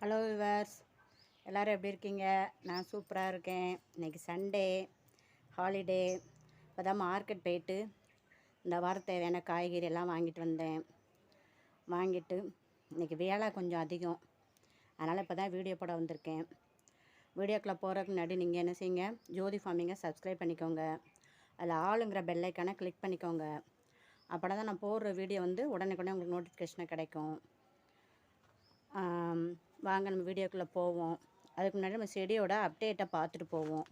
Hello viewers எல்லோரும் எப்படி இருக்கீங்க? நான் சூப்பராக இருக்கேன். இன்றைக்கி சண்டே ஹாலிடே இப்போ தான் மார்க்கெட் போயிட்டு இந்த வாரம் தேவையான காய்கறி எல்லாம் வாங்கிட்டு வந்தேன். வாங்கிட்டு இன்றைக்கி வேலை கொஞ்சம் அதிகம். அதனால் இப்போ தான் வீடியோ போட வந்திருக்கேன். வீடியோக்குள்ளே போகிறதுக்கு முன்னாடி நீங்கள் என்ன செய்யுங்க? ஜோதி ஃபார்மிங்கை சப்ஸ்கிரைப் பண்ணிக்கோங்க. அதில் ஆளுங்கிற பெல்லைக்கான கிளிக் பண்ணிக்கோங்க. அப்போ தான் நான் போடுற வீடியோ வந்து உடனே உங்களுக்கு நோட்டிஃபிகேஷனாக கிடைக்கும். வாங்க நம்ம வீடியோக்குள்ளே போவோம். அதுக்கு முன்னாடி நம்ம செடியோட அப்டேட்டை பார்த்துட்டு போவோம்.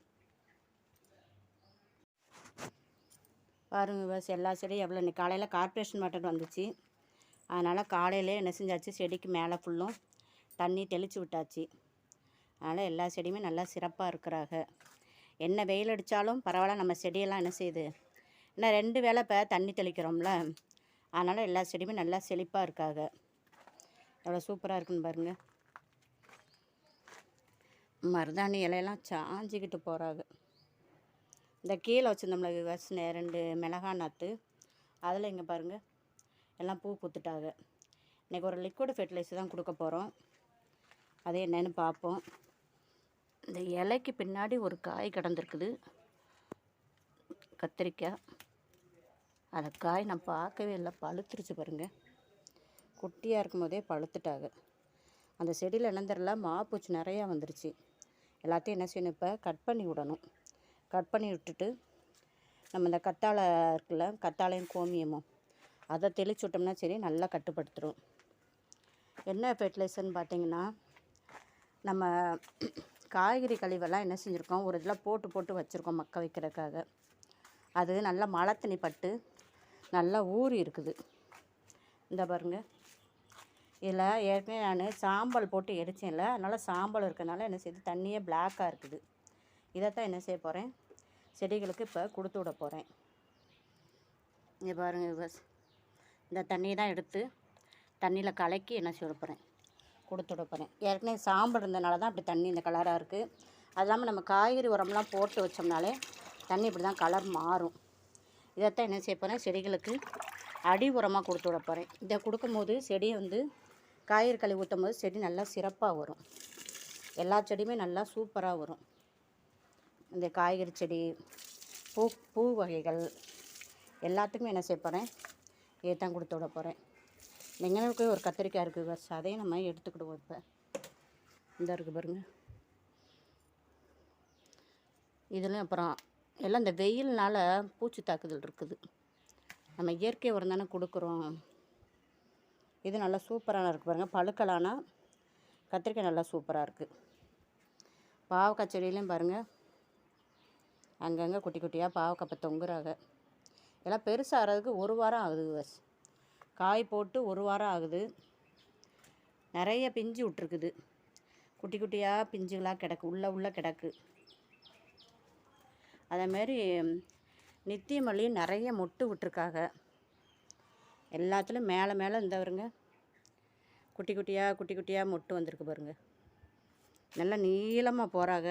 பாருங்கள் விவசாயம் எல்லா செடியும் எவ்வளோ இன்னைக்கு காலையில் கார்ப்பரேஷன் வாட்டர் வந்துச்சு. அதனால் காலையிலே என்ன செஞ்சாச்சு? செடிக்கு மேலே ஃபுல்லும் தண்ணி தெளித்து விட்டாச்சு. அதனால் எல்லா செடியுமே நல்லா சிறப்பாக இருக்கிறாங்க என்ன வெயில் அடித்தாலும் பரவாயில்ல நம்ம செடியெல்லாம் என்ன செய்யுது? இன்னும் ரெண்டு வேலை இப்போ தண்ணி தெளிக்கிறோம்ல. அதனால் எல்லா செடியுமே நல்லா செழிப்பாக இருக்காங்க எவ்வளோ சூப்பராக இருக்குன்னு பாருங்கள் மருதாணி இலையெல்லாம் சாஞ்சிக்கிட்டு போகிறாங்க இந்த கீழே வச்சுருந்தோம்ல விவசாய ரெண்டு மிளகா நாற்று அதில் இங்கே பாருங்கள் எல்லாம் பூ பூத்துட்டாங்க. இன்றைக்கி ஒரு லிக்விட் ஃபெர்டிலைசர் தான் கொடுக்க போகிறோம் அது என்னென்னு பார்ப்போம். இந்த இலைக்கு பின்னாடி ஒரு காய் கிடந்திருக்குது. கத்திரிக்காய். அந்த காய் நான் பார்க்கவே இல்லை பழுத்துருச்சு பாருங்கள் குட்டியாக இருக்கும் போதே பழுத்துட்டாங்க அந்த செடியில் என்ன மாப்பூச்சி நிறையா வந்துருச்சு. எல்லாத்தையும் என்ன செய்யணும் இப்போ கட் பண்ணி விடணும். கட் பண்ணி விட்டுட்டு நம்ம இந்த கத்தாழை இருக்குல்ல கத்தாழையும் கோமியமும் அதை தெளிச்சு விட்டோம்னா சரி நல்லா கட்டுப்படுத்துடும் என்ன ஃபெர்டிலைசர்னு பார்த்தீங்கன்னா நம்ம காய்கறி கழிவெல்லாம் என்ன செஞ்சுருக்கோம் ஒரு இதில் போட்டு போட்டு வச்சுருக்கோம் மக்க வைக்கிறதுக்காக. அது நல்லா மழை தண்ணி பட்டு நல்லா ஊறி இருக்குது. இந்த பாருங்கள் இதில் ஏற்கனவே நான் சாம்பல் போட்டு எரிச்சேன்ல அதனால் சாம்பல் இருக்கிறனால என்ன செய்யுது தண்ணியே பிளாக்காக இருக்குது. இதைத்தான் என்ன செய்ய போகிறேன் செடிகளுக்கு இப்போ கொடுத்து விட போகிறேன் இங்கே பாருங்கள் இந்த தண்ணியை தான் எடுத்து தண்ணியில் கலக்கி என்ன செய்ய போகிறேன் கொடுத்து விட போகிறேன் ஏற்கனவே சாம்பல் இருந்தனால தான் அப்படி தண்ணி இந்த கலராக இருக்குது அது இல்லாமல் நம்ம காய்கறி உரம்லாம் போட்டு வச்சோம்னாலே தண்ணி இப்படி தான் கலர் மாறும். இதைத்தான் என்ன செய்ய போகிறேன் செடிகளுக்கு அடி உரமாக கொடுத்து விட போகிறேன் இதை கொடுக்கும்போது செடியை வந்து காய்கறி களி ஊற்றும் போது செடி நல்லா சிறப்பாக வரும். எல்லா செடியுமே நல்லா சூப்பராக வரும். இந்த காய்கறி செடி பூ பூ வகைகள் எல்லாத்துக்குமே என்ன செய்ய போகிறேன் தான் கொடுத்து விட போகிறேன் எங்களுக்கு ஒரு கத்திரிக்காய் இருக்குது பஸ் அதையும் நம்ம எடுத்துக்கிடுவோம் இப்போ. இந்த இருக்குது பாருங்கள் இதுலேயும் அப்புறம் எல்லாம் இந்த வெயில்னால் பூச்சி தாக்குதல் இருக்குது. நம்ம இயற்கை உரம் தானே கொடுக்குறோம். இது நல்லா சூப்பரான இருக்குது பாருங்கள் பழுக்கலானா கத்திரிக்காய் நல்லா சூப்பராக இருக்குது பாவக்காய் செடியிலையும் பாருங்கள் அங்கங்கே குட்டி குட்டியாக பாவக்காய் இப்போ தொங்குறாங்க. எல்லாம் பெருசாகிறதுக்கு ஒரு வாரம் ஆகுது பஸ் காய் போட்டு ஒரு வாரம் ஆகுது. நிறைய பிஞ்சு விட்ருக்குது குட்டி குட்டியாக பிஞ்சுகளாக கிடக்கு. உள்ளே உள்ளே கிடக்கு. அதேமாரி நித்திய மல்லி நிறைய மொட்டு விட்டுருக்காங்க. எல்லாத்துலேயும் மேலே மேலே இந்த வருங்க குட்டி குட்டியாக குட்டி குட்டியாக மொட்டு வந்திருக்கு பாருங்க. நல்லா நீளமாக போகிறாங்க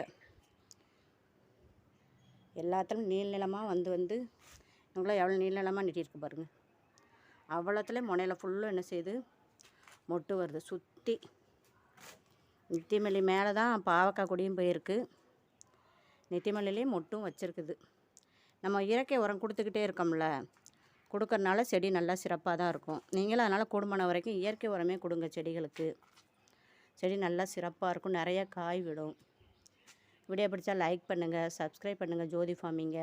எல்லாத்துலேயும் நீள் நிலமாக வந்து வந்து இவங்களாம் எவ்வளோ நீள் நிலமாக நெட்டியிருக்கு பாருங்கள் அவ்வளோத்துலேயும் முனையில் ஃபுல்லும் என்ன செய்யுது? மொட்டு வருது. சுற்றி நித்தியமல்லி மேலே தான் பாவக்காய் கொடியும் போயிருக்கு. நித்தியமல்லிலேயும் மொட்டும் வச்சுருக்குது. நம்ம இயற்கை உரம் கொடுத்துக்கிட்டே இருக்கோம்ல. கொடுக்கறனால செடி நல்லா சிறப்பாக தான் இருக்கும். நீங்களும் அதனால் கூடுமான வரைக்கும் இயற்கை உரமே கொடுங்க செடிகளுக்கு. செடி நல்லா சிறப்பாக இருக்கும். நிறைய காய் விடும். வீடியோ பிடிச்சா லைக் பண்ணுங்கள் சப்ஸ்கிரைப் பண்ணுங்கள் ஜோதி ஃபார்மிங்க.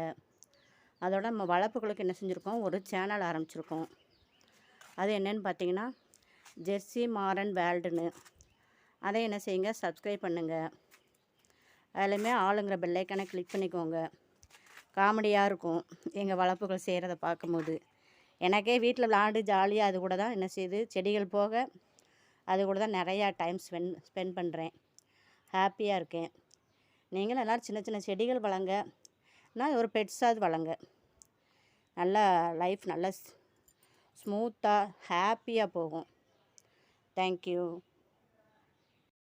அதோட நம்ம வளர்ப்புகளுக்கு என்ன செஞ்சுருக்கோம்? ஒரு சேனல் ஆரம்பிச்சிருக்கோம். அது என்னென்னு பார்த்தீங்கன்னா ஜெர்சி மாரன் வேல்டுன்னு. அதை என்ன செய்யுங்க? சப்ஸ்கிரைப் பண்ணுங்கள் அதுலேயுமே ஆளுங்கிற பெல்லைக்கான கிளிக் பண்ணிக்கோங்க. காமெடியாக இருக்கும். எங்கள் வளர்ப்புகள் செய்கிறத பார்க்கும்போது. எனக்கே வீட்டில் விளாண்டு ஜாலியாக அது கூட தான் என்ன செய்யுது செடிகள் போக அது கூட தான் நிறையா டைம் ஸ்பெண்ட் ஸ்பெண்ட் பண்ணுறேன் ஹாப்பியாக இருக்கேன். நீங்களும் எல்லோரும் சின்ன சின்ன செடிகள் வளங்க. நான் ஒரு பெட்ஸாவது வளங்க. நல்லா லைஃப் நல்லா ஸ்மூத்தாக ஹாப்பியாக போகும். தேங்க்யூ